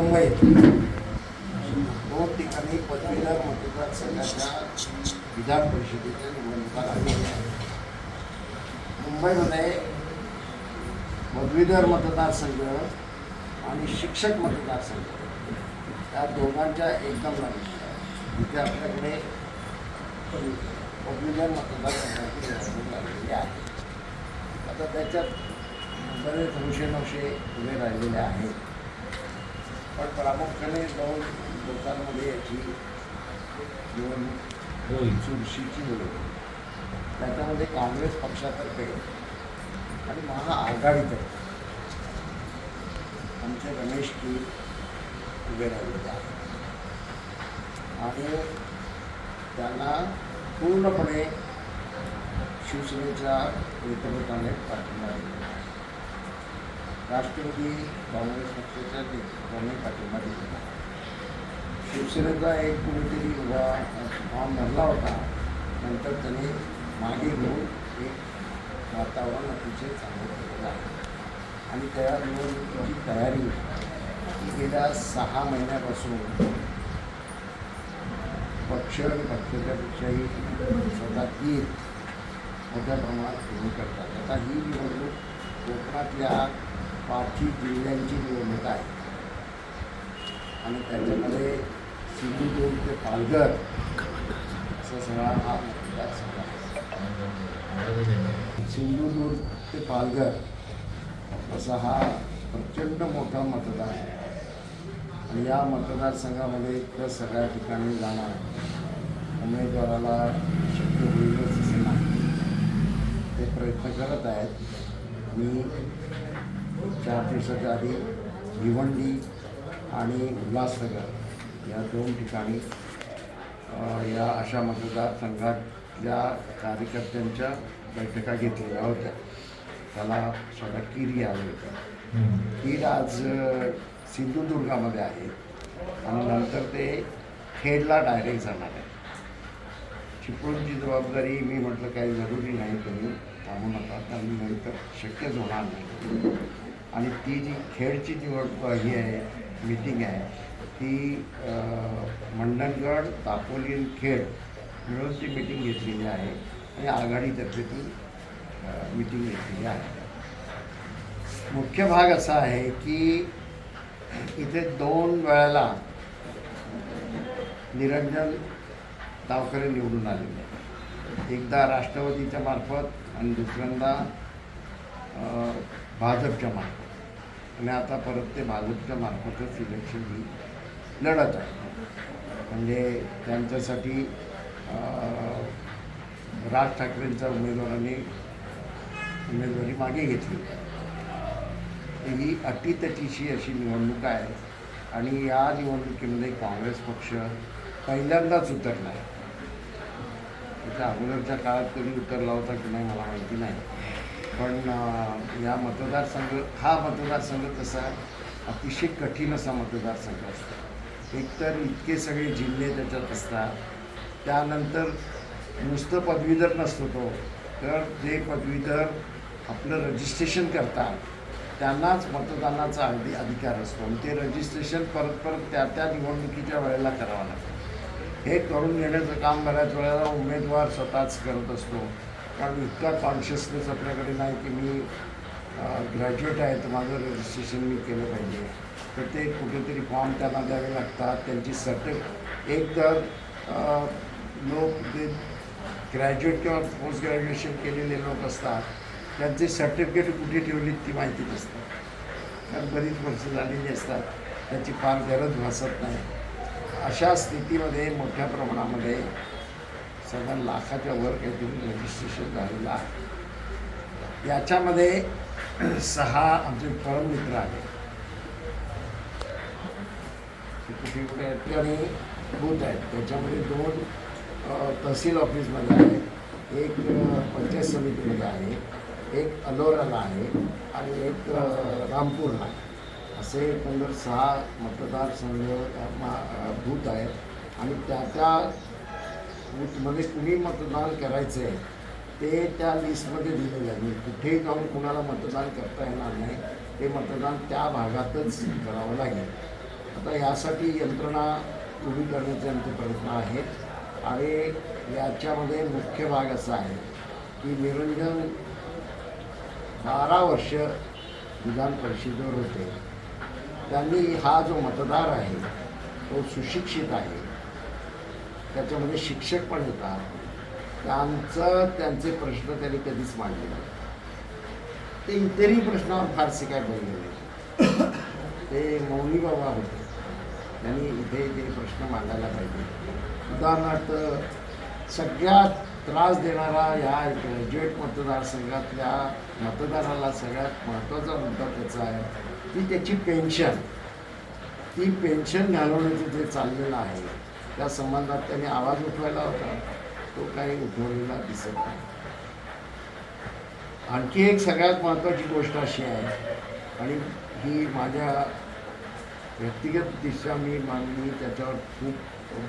मुंबई. दोन ठिकाणी पदवीधर मतदारसंघाच्या विधान परिषदेच्या निवडणुका लागलेल्या आहेत मुंबईमध्ये पदवीधर मतदारसंघ आणि शिक्षक मतदारसंघ या दोघांच्या एकदम लागलेल्या आहेत इथे आपल्याकडे पदवीधर मतदारसंघाची निवडणूक लागलेली आहे. आता त्याच्यात बरेच नऊशे नऊशे उभे राहिलेले आहेत. पण प्रामुख्याने दोन लोकांमध्ये याची निवडणूक चुरशीची निवडणूक त्याच्यामध्ये काँग्रेस पक्षातर्फे आणि महाआघाडीतर्फे आमचे रमेश की उभे राहिलेले आहेत आणि त्यांना पूर्णपणे शिवसेनेच्या नेतृत्वाने पाठिंबा दिला. राष्ट्रवादी काँग्रेस पक्षाच्या त्यांनी पाठिंबा दिलेला शिवसेनेचा एक कुणीतरी उभा फॉर्म भरला होता. नंतर त्याने मागे घेऊन एक वातावरण अतिशय चांगलं केलेलं आहे. आणि त्या निवडणुकीची तयारी गेल्या सहा महिन्यापासून पक्ष आणि पक्षाच्यापेक्षाही स्वतः येत मोठ्या प्रमाणात सुरू करतात. आता ही निवडणूक कोकणातल्या पाचवी जिल्ह्यांची निवडणूक आहे. आणि त्याच्यामध्ये सिंधुदुर्ग ते पालघर असा सगळा हा मतदारसंघ आहे. सिंधुदुर्ग ते पालघर असा हा प्रचंड मोठा मतदार आहे. आणि या मतदारसंघामध्ये इतकं सगळ्या ठिकाणी जाणार उमेदवाराला शक्य होईलच असं नाही. ते प्रयत्न करत आहेत. मी चार दिवसाच्या आधी भिवंडी आणि उल्हासनगर या दोन ठिकाणी या अशा मतदारसंघातल्या कार्यकर्त्यांच्या बैठका घेतलेल्या होत्या. त्याला स्वतः किरी आलं होतं. कीर आज सिंधुदुर्गामध्ये आहे आणि नंतर ते खेडला डायरेक्ट जाणार आहे. चिपळूणची जबाबदारी मी म्हटलं काही जरुरी नाही तुम्ही थांबू नका कारण नंतर शक्यच होणार नाही. आणि ती जी खेडची जी ही आहे मीटिंग आहे ती मंडणगड दापोली खेड मिळूनची मिटिंग मीटिंग घेतलेली आहे आणि आघाडीतर्फे ती मीटिंग घेतलेली आहे मुख्य भाग असा आहे की इथे दोन वेळेला निरंजन तावकरे निवडून आलेले आहेत. एकदा राष्ट्रवादीच्या मार्फत आणि दुसऱ्यांदा भाजपच्या मार्फत. आणि आता परत ते भाजपच्या मार्फतच इलेक्शन ही लढत आहे. म्हणजे त्यांच्यासाठी राज ठाकरेंच्या उमेदवारांनी उमेदवारी मागे घेतली. ही अटीतटीशी अशी निवडणूक आहे. आणि या निवडणुकीमध्ये काँग्रेस पक्ष पहिल्यांदाच उतरला आहे. त्याच्या अगोदरच्या काळात कधी उतरला होता की नाही मला माहिती नाही. पण या मतदारसंघ हा मतदारसंघ तसा अतिशय कठीण असा मतदारसंघ असतो. एकतर इतके सगळे जिल्हे त्याच्यात असतात. त्यानंतर नुसतं पदवीधर नसतो तो. तर जे पदवीधर आपलं रजिस्ट्रेशन करतात त्यांनाच मतदानाचा अगदी अधिकार असतो. आणि ते रजिस्ट्रेशन परत परत त्या त्या निवडणुकीच्या वेळेला करावं लागतं. हे करून घेण्याचं काम बऱ्याच वेळेला उमेदवार स्वतःच करत असतो. कारण इतका कॉन्शियसनेस आपल्याकडे नाही की मी ग्रॅज्युएट आहे तर माझं रजिस्ट्रेशन मी केलं पाहिजे. तर ते कुठेतरी फॉर्म त्यांना द्यावे लागतात. त्यांची सर्टिफ एक तर लोक जे ग्रॅज्युएट किंवा पोस्ट ग्रॅज्युएशन केलेले लोक असतात त्यांचे सर्टिफिकेट कुठे ठेवली ती माहिती नसतात कारण बरीच वर्ष झालेली असतात. त्याची फार गरज भासत नाही. अशा स्थितीमध्ये मोठ्या प्रमाणामध्ये साधारण लाखाच्या वर काहीतरी रजिस्ट्रेशन झालेलं आहे. याच्यामध्ये सहा आमचे परममित्र आहेत. आणि बूथ आहेत. त्याच्यामध्ये दोन तहसील ऑफिसमध्ये आहेत. एक पंचायत समितीमध्ये आहे. एक अलोराला आहे आणि एक रामपूरला आहे. असे एकंदर सहा मतदारसंघ मा- बूथ आहेत. आणि त्या त्या बूथमध्ये म्हणजे कुणी मतदान करायचं आहे ते त्या लिस्टमध्ये दिलेलं आहे. म्हणजे कुठेही जाऊन कुणाला मतदान करता येणार नाही. ते मतदान त्या भागातच करावं लागेल. आता यासाठी यंत्रणा उभी करण्याचे आमचे प्रयत्न आहेत. आणि याच्यामध्ये मुख्य भाग असा आहे की निरंजन बारा वर्ष विधान परिषदेवर होते. त्यांनी हा जो मतदार आहे तो सुशिक्षित आहे. त्याच्यामध्ये शिक्षक पण येतात. त्यांचं त्यांचे प्रश्न त्यांनी कधीच मांडले नाही ते इतरही प्रश्नावर फारसे काय बोलले ते मौनी बाबा होते. त्यांनी इथे ते प्रश्न मांडायला पाहिजे. उदाहरणार्थ सगळ्यात त्रास देणारा या ग्रॅज्युएट मतदारसंघातल्या मतदाराला सगळ्यात महत्त्वाचा मुद्दा त्याचा आहे ती त्याची पेन्शन ती पेन्शन घालवण्याचं जे चाललेलं आहे त्या संबंधात त्यांनी आवाज उठवायला होता. तो काही उठवलेला दिसत नाही. आणखी एक सगळ्यात महत्त्वाची गोष्ट अशी आहे आणि ही माझ्या व्यक्तिगत दिशा मी मानवी मी त्याच्यावर खूप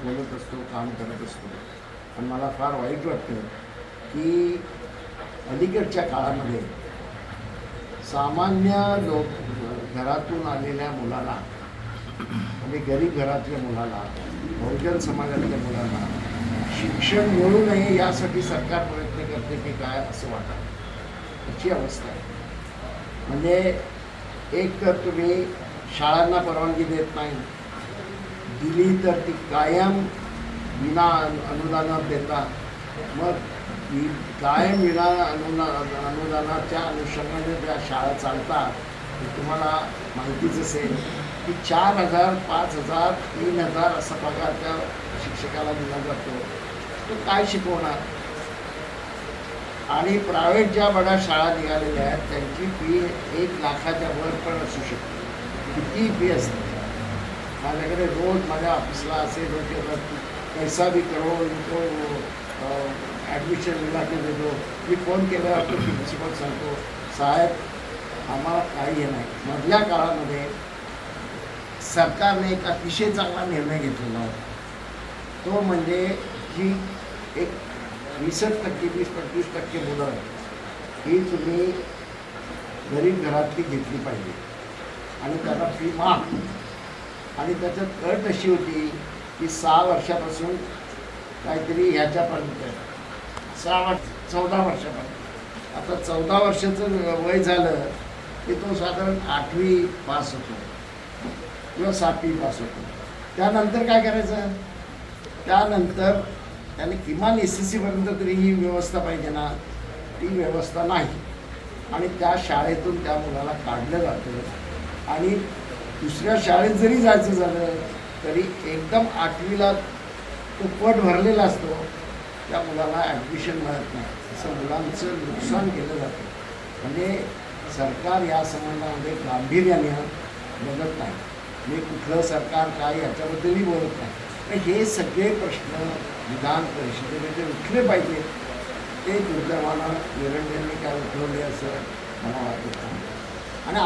बोलत असतो काम करत असतो. पण मला फार वाईट वाटतं की अलीकडच्या काळामध्ये सामान्य लोक घरातून आलेल्या मुलाला म्हणजे गरीब घरातल्या मुलाला बहुजन समाजातल्या मुलांना शिक्षण मिळू नये यासाठी सरकार प्रयत्न करते की काय असं वाटतं अशी अवस्था आहे. म्हणजे एक तर तुम्ही शाळांना परवानगी देत नाही दिली तर ती कायम विना अनु- अनुदानात देता मग ती कायम विना अनुना अनुदानाच्या अनुषंगाने ज्या शाळा चालतात ते तुम्हाला माहितीच असेल. की चार हजार पाच हजार तीन हजार असा पगार त्या शिक्षकाला दिला जातो. तो काय शिकवणार? आणि प्रायव्हेट ज्या बड्या शाळा निघालेल्या आहेत त्यांची फी एक लाखाच्या वर पण असू शकते. किती फी असते माझ्याकडे रोज माझ्या ऑफिसला असे लोक पैसा बी करो इनको ॲडमिशन मिळा के मी फोन केला तो प्रिन्सिपल सांगतो साहेब आम्हाला काही हे नाही. मधल्या काळामध्ये सरकारने एक अतिशय चांगला निर्णय घेतलेला होता. तो म्हणजे जी एक वीसच टक्के वीस पंचवीस टक्के मुलं ही तुम्ही गरीब घरातली घेतली पाहिजे. आणि त्याला फी माफ. आणि त्याच्यात अट अशी होती की सहा वर्षापासून काहीतरी ह्याच्यापर्यंत. सहा वर्ष चौदा वर्षापर्यंत. आता चौदा वर्षाचं वय झालं की तो साधारण आठवी पास होतो. किंवा सातवी पास होतो त्यानंतर काय करायचं? त्यानंतर त्याने किमान एस सी सीपर्यंत तरी ही व्यवस्था पाहिजे ना. ती व्यवस्था नाही. आणि त्या शाळेतून त्या मुलाला काढलं जातं. आणि दुसऱ्या शाळेत जरी जायचं झालं तरी एकदम आठवीला तो पट भरलेला असतो. त्या मुलाला ॲडमिशन मिळत नाही. असं मुलांचं नुकसान केलं जातं. म्हणजे सरकार या संबंधामध्ये गांभीर्याने बघत नाही. मी कुठलं सरकार काय याच्याबद्दलही बोलत नाही. तर हे सगळे प्रश्न विधान परिषदेमध्ये उठले पाहिजे. ते दुर्दैवानं निरंजनने काय उठवले असं मला वाटत नाही. आणि